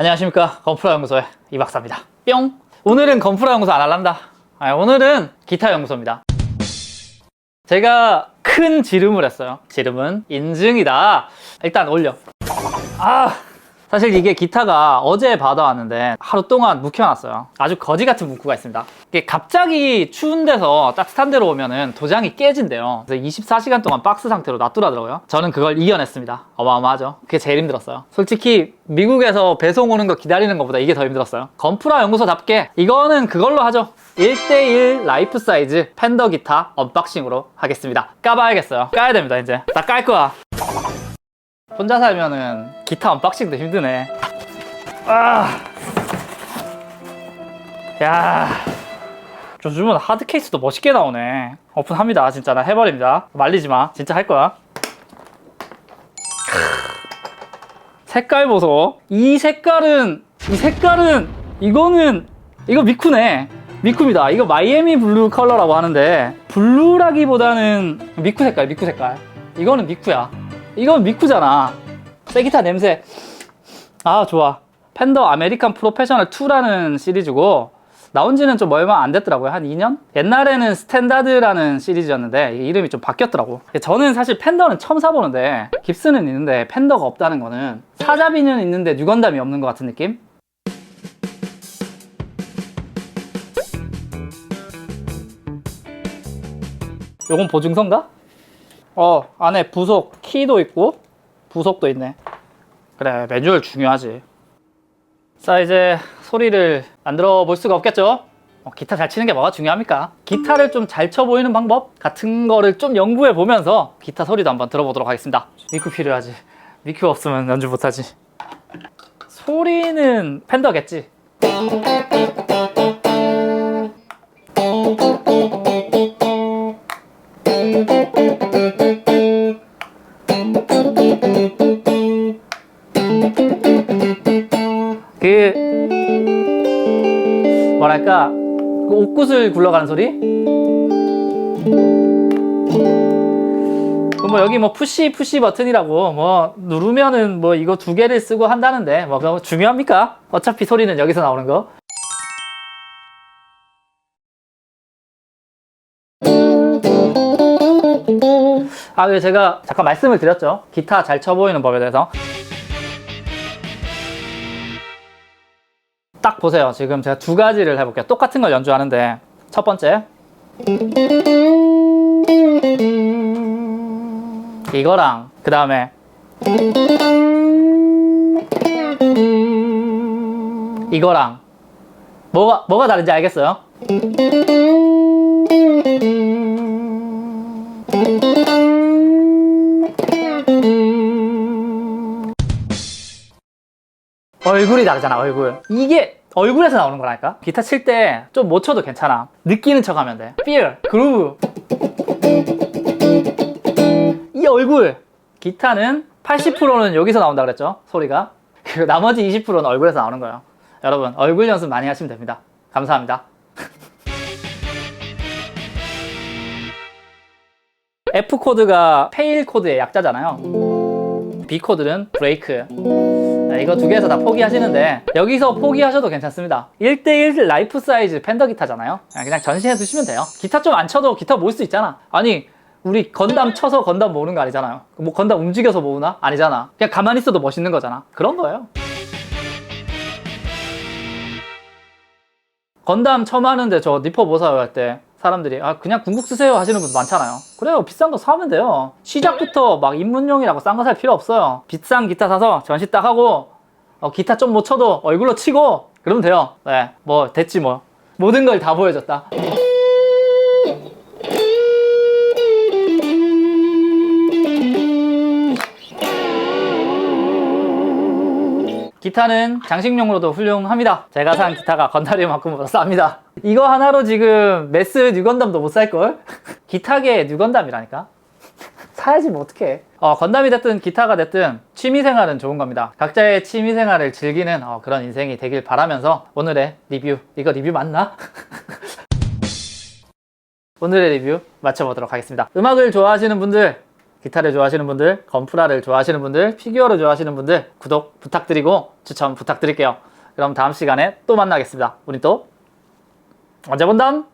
안녕하십니까. 건프라 연구소의 이 박사입니다. 뿅! 오늘은 건프라 연구소 안 할란다. 아, 오늘은 기타 연구소입니다. 제가 큰 지름을 했어요. 지름은 인증이다. 일단 올려. 아 사실 이게 기타가 어제 받아왔는데 하루 동안 묵혀놨어요. 아주 거지 같은 문구가 있습니다. 이게 갑자기 추운 데서 따뜻한 데로 오면은 도장이 깨진대요. 그래서 24시간 동안 박스 상태로 놔두라더라고요. 저는 그걸 이겨냈습니다. 어마어마하죠. 그게 제일 힘들었어요. 솔직히 미국에서 배송 오는 거 기다리는 것보다 이게 더 힘들었어요. 건프라 연구소답게 이거는 그걸로 하죠. 1대1 라이프 사이즈 팬더 기타 언박싱으로 하겠습니다. 까봐야겠어요. 까야 됩니다 이제. 나 깔 거야 혼자 살면은 기타 언박싱도 힘드네. 아, 야, 요즘은 하드 케이스도 멋있게 나오네. 오픈합니다. 진짜 나 해버립니다. 말리지 마. 진짜 할 거야. 색깔 보소. 이 색깔은 이 색깔은 이거는 이거 미쿠네. 미쿠입니다. 이거 마이애미 블루 컬러라고 하는데 블루라기보다는 미쿠 색깔, 미쿠 색깔. 이거는 미쿠야. 이건 미쿠잖아. 세기타 냄새. 아, 좋아. 팬더 아메리칸 프로페셔널 2라는 시리즈고, 나온 지는 좀 얼마 안 됐더라고요. 한 2년? 옛날에는 스탠다드라는 시리즈였는데, 이름이 좀 바뀌었더라고. 저는 사실 팬더는 처음 사보는데, 깁스는 있는데, 팬더가 없다는 거는, 사자비는 있는데, 뉴건담이 없는 것 같은 느낌? 요건 보증서인가? 어, 안에 부속 키도 있고 부속도 있네. 그래, 매뉴얼 중요하지. 자, 이제 소리를 안 들어볼 수가 없겠죠? 어, 기타 잘 치는 게 뭐가 중요합니까? 기타를 좀 잘 쳐 보이는 방법 같은 거를 좀 연구해 보면서 기타 소리도 한번 들어보도록 하겠습니다. 미큐 필요하지. 미큐 없으면 연주 못하지. 소리는 팬더겠지. 뭐랄까 그 옥구슬 굴러가는 소리? 그뭐 여기 뭐 푸시 푸시 버튼이라고 뭐 누르면은 뭐 이거 두 개를 쓰고 한다는데 뭐 그거 중요합니까? 어차피 소리는 여기서 나오는 거. 아, 그리고 제가 잠깐 말씀을 드렸죠. 기타 잘 쳐보이는 법에 대해서. 딱 보세요. 지금 제가 두 가지를 해볼게요. 똑같은 걸 연주하는데 첫 번째 이거랑 그 다음에 이거랑 뭐가 뭐가 다른지 알겠어요? 얼굴이 다르잖아 얼굴. 이게 얼굴에서 나오는 거라니까? 기타 칠 때 좀 못 쳐도 괜찮아. 느끼는 척 하면 돼. Feel, groove. 이 얼굴 기타는 80%는 여기서 나온다 그랬죠? 소리가? 그리고 나머지 20%는 얼굴에서 나오는 거예요. 여러분 얼굴 연습 많이 하시면 됩니다. 감사합니다. F 코드가 페일 코드의 약자잖아요. B 코드는 브레이크. 네, 이거 두 개에서 다 포기하시는데 여기서 포기하셔도 괜찮습니다. 1대1 라이프 사이즈 팬더 기타잖아요. 그냥, 전시해 두시면 돼요. 기타 좀 안 쳐도 기타 모을 수 있잖아. 아니 우리 건담 쳐서 건담 모으는 거 아니잖아요. 뭐 건담 움직여서 모으나? 아니잖아. 그냥 가만히 있어도 멋있는 거잖아. 그런 거예요. 건담 처음 하는데 저 니퍼 모사요 할때 사람들이. 아 그냥 궁극 쓰세요 하시는 분도 많잖아요. 그래요. 비싼 거 사면 돼요. 시작부터 막 입문용이라고 싼 거 살 필요 없어요. 비싼 기타 사서 전시 딱 하고 어, 기타 좀 못 쳐도 얼굴로 치고 그러면 돼요. 네뭐 됐지 뭐. 모든 걸 다 보여줬다 기타는 장식용으로도 훌륭합니다. 제가 산 기타가 건다리만큼보다 쌉니다. 이거 하나로 지금 메스 뉴건담도 못 살걸? 기타계 뉴건담이라니까? 사야지 뭐 어떡해. 어, 건담이 됐든 기타가 됐든 취미생활은 좋은 겁니다. 각자의 취미생활을 즐기는 어, 그런 인생이 되길 바라면서 오늘의 리뷰, 이거 리뷰 맞나? 오늘의 리뷰 마쳐보도록 하겠습니다. 음악을 좋아하시는 분들 기타를 좋아하시는 분들, 건프라를 좋아하시는 분들, 피규어를 좋아하시는 분들 구독 부탁드리고 추천 부탁드릴게요. 그럼 다음 시간에 또 만나겠습니다. 우리 또 언제 본담?